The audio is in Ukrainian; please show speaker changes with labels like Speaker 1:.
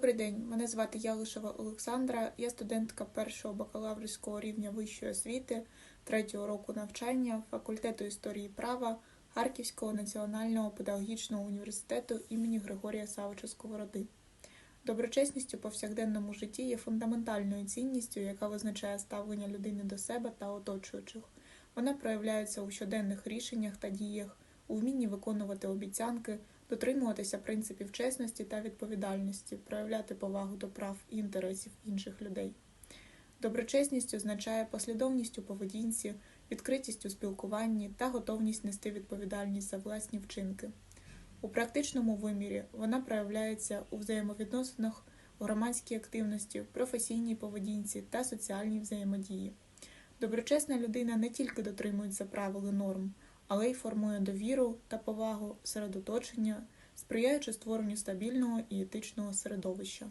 Speaker 1: Добрий день, мене звати Ялишева Олександра. Я студентка першого бакалаврського рівня вищої освіти, третього року навчання факультету історії права Харківського національного педагогічного університету імені Григорія Савича Сковороди. Доброчесність у повсякденному житті є фундаментальною цінністю, яка визначає ставлення людини до себе та оточуючих. Вона проявляється у щоденних рішеннях та діях, у вмінні виконувати обіцянки, дотримуватися принципів чесності та відповідальності, проявляти повагу до прав і інтересів інших людей. Доброчесність означає послідовність у поведінці, відкритість у спілкуванні та готовність нести відповідальність за власні вчинки. У практичному вимірі вона проявляється у взаємовідносинах, у громадській активності, професійній поведінці та соціальній взаємодії. Доброчесна людина не тільки дотримується правил і норм, але й формує довіру та повагу серед оточення, сприяючи створенню стабільного і етичного середовища.